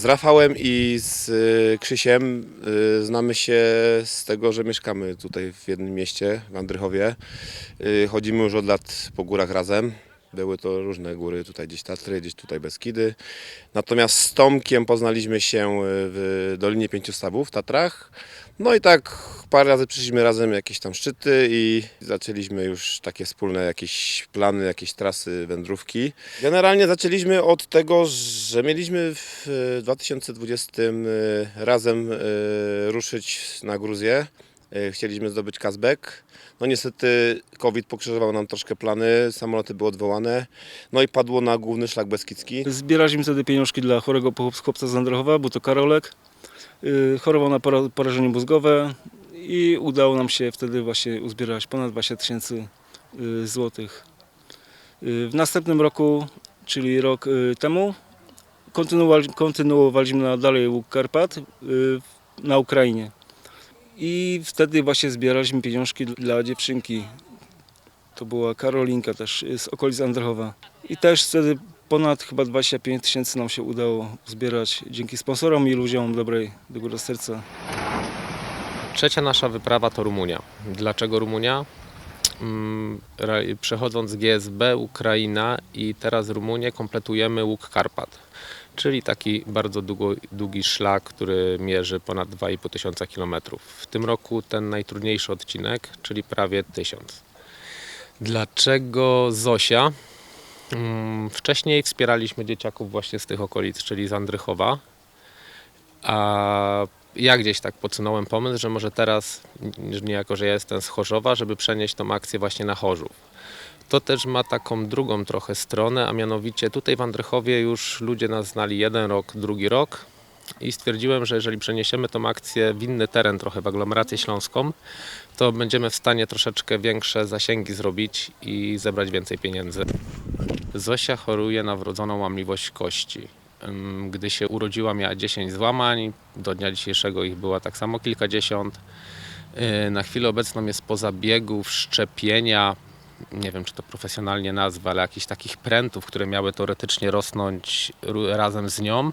Z Rafałem i z y, Krzysiem y, znamy się z tego, że mieszkamy tutaj w jednym mieście, w Andrychowie. Y, Chodzimy już od lat po górach razem. Były to różne góry, tutaj gdzieś Tatry, gdzieś tutaj Beskidy. Natomiast z Tomkiem poznaliśmy się y, w Dolinie Pięciu Stawów w Tatrach. No i tak parę razy przyszliśmy razem jakieś tam szczyty i zaczęliśmy już takie wspólne jakieś plany, jakieś trasy, wędrówki. Generalnie zaczęliśmy od tego, że mieliśmy w 2020 razem e, ruszyć na Gruzję. E, Chcieliśmy zdobyć Kazbek. No niestety COVID pokrzyżował nam troszkę plany, samoloty były odwołane. No i padło na główny szlak Beskidzki. Zbieraliśmy wtedy pieniążki dla chorego chłop- chłopca z Androchowa, był to Karolek. Yy, Chorował na pora- porażenie mózgowe i udało nam się wtedy właśnie uzbierać ponad 20 tysięcy yy, złotych. Yy, W następnym roku, czyli rok temu, kontynuowali, kontynuowaliśmy dalej łuk Karpat na Ukrainie. I wtedy właśnie zbieraliśmy pieniążki dla dziewczynki. To była Karolinka też z okolic Androchowa. I też wtedy ponad chyba 25 tysięcy nam się udało zbierać dzięki sponsorom i ludziom dobrej dobrego serca. Trzecia nasza wyprawa to Rumunia. Dlaczego Rumunia? Mm, Przechodząc GSB, Ukraina i teraz Rumunię kompletujemy łuk Karpat, czyli taki bardzo długo, długi szlak, który mierzy ponad 2,5 tysiąca kilometrów. W tym roku ten najtrudniejszy odcinek, czyli prawie 1000. Dlaczego Zosia? Mm, Wcześniej wspieraliśmy dzieciaków właśnie z tych okolic, czyli z Andrychowa. A ja gdzieś tak podsunąłem pomysł, że może teraz, niejako, że ja jestem z Chorzowa, żeby przenieść tą akcję właśnie na Chorzów. To też ma taką drugą trochę stronę, a mianowicie tutaj w Andrychowie już ludzie nas znali jeden rok, drugi rok i stwierdziłem, że jeżeli przeniesiemy tą akcję w inny teren, trochę w aglomerację śląską, to będziemy w stanie troszeczkę większe zasięgi zrobić i zebrać więcej pieniędzy. Zosia choruje na wrodzoną łamliwość kości. Gdy się urodziła, miała 10 złamań, do dnia dzisiejszego ich była tak samo kilkadziesiąt. Yy, Na chwilę obecną jest po zabiegu wszczepienia, nie wiem czy to profesjonalnie nazwa, ale jakichś takich prętów, które miały teoretycznie rosnąć razem z nią,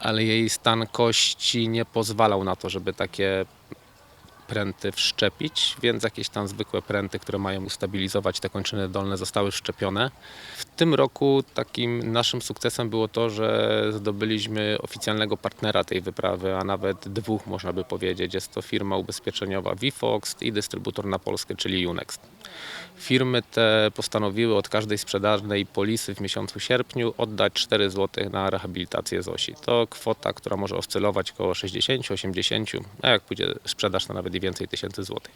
ale jej stan kości nie pozwalał na to, żeby takie pręty wszczepić, więc jakieś tam zwykłe pręty, które mają ustabilizować te kończyny dolne zostały wszczepione. W tym roku takim naszym sukcesem było to, że zdobyliśmy oficjalnego partnera tej wyprawy, a nawet dwóch można by powiedzieć. Jest to firma ubezpieczeniowa Vifox i dystrybutor na Polskę, czyli Unext. Firmy te postanowiły od każdej sprzedażnej polisy w miesiącu sierpniu oddać 4 zł na rehabilitację ZOSI. To kwota, która może oscylować około 60, 80, a jak pójdzie sprzedaż to nawet i więcej tysięcy złotych.